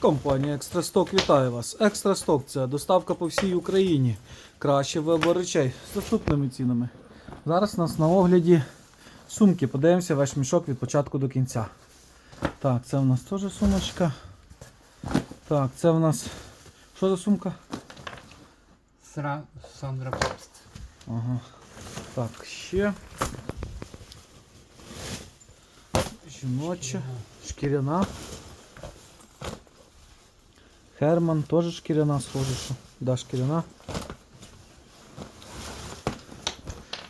Компанія Екстрасток вітає вас. Екстрасток це доставка по всій Україні. Краще вибор речей з доступними цінами. Зараз у нас на огляді сумки. Подивимося весь мішок від початку до кінця. Так, це в нас теж сумочка. Так, це в нас. Що за сумка? Сра... Сандра Пепст. Ага. Так, ще. Жіноча. Шкіряна. Херман теж шкіряна, схоже, що. Да, шкіряна.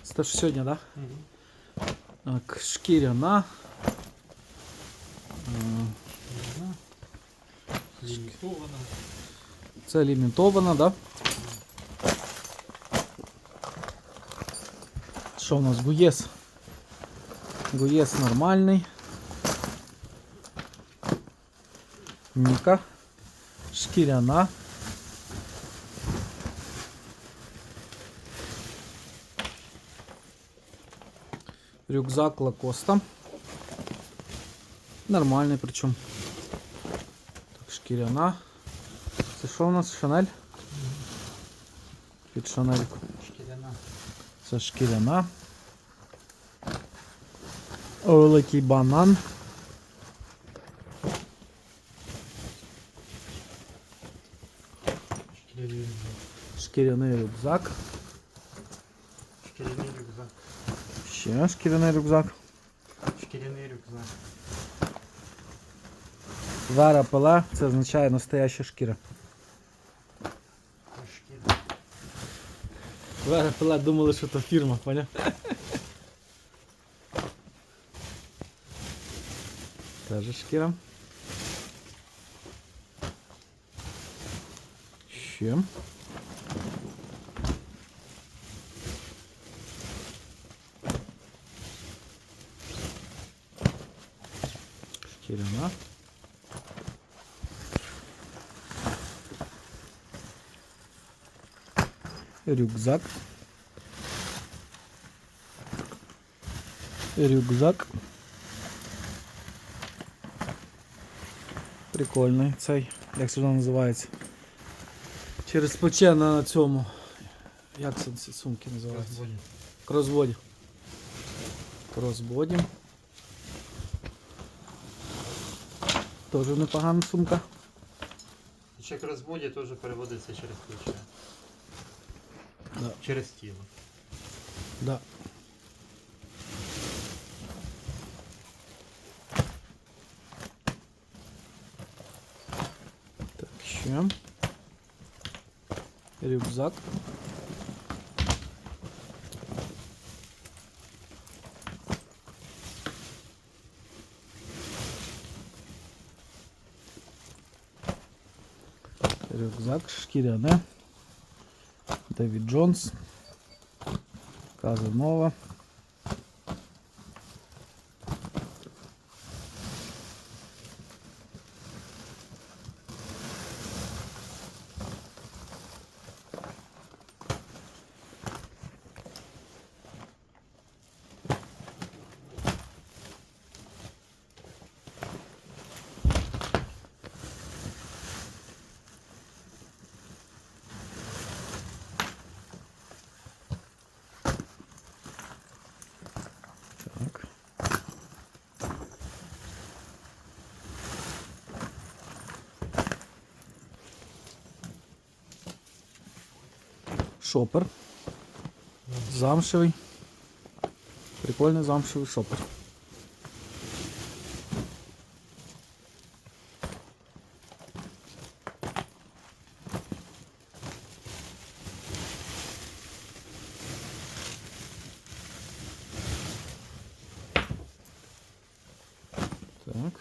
Це те, що сьогодні, так? Да? Так, шкіряна. Е, Лімітована. Це лімітована, да? Що у нас? Гуєс. Гуєс нормальний. Ніка. Шкіряна. Рюкзак Лакоста. Нормальний причому. Так, шкіряна. Це що у нас? Шанель? Під шанельку. Шкіряна. Це шкіряна. Великий банан. Шкіряний рюкзак. Шкіряний рюкзак. Ще шкіряний рюкзак. Шкіряний рюкзак. Вера пила, це означає настояща шкіра. Шкіра. Вера пила думали, що це фірма, поняв? Теж шкіра. Ще. Шкіряна. Рюкзак. Рюкзак. Прикольний цей, як це воно називається. Через плече на цьому. Як це сумки називаються? Розболі. Крозводі. Крозводі. Тоже непогана сумка. Чек розбоді теж переводиться через плече. Да. Через тіло. Да. Так, ще. Рюкзак. Рюкзак шкіряне. Девід Джонс. Казанова. Шопер. Замшевий. Прикольний замшевий шопер. Так.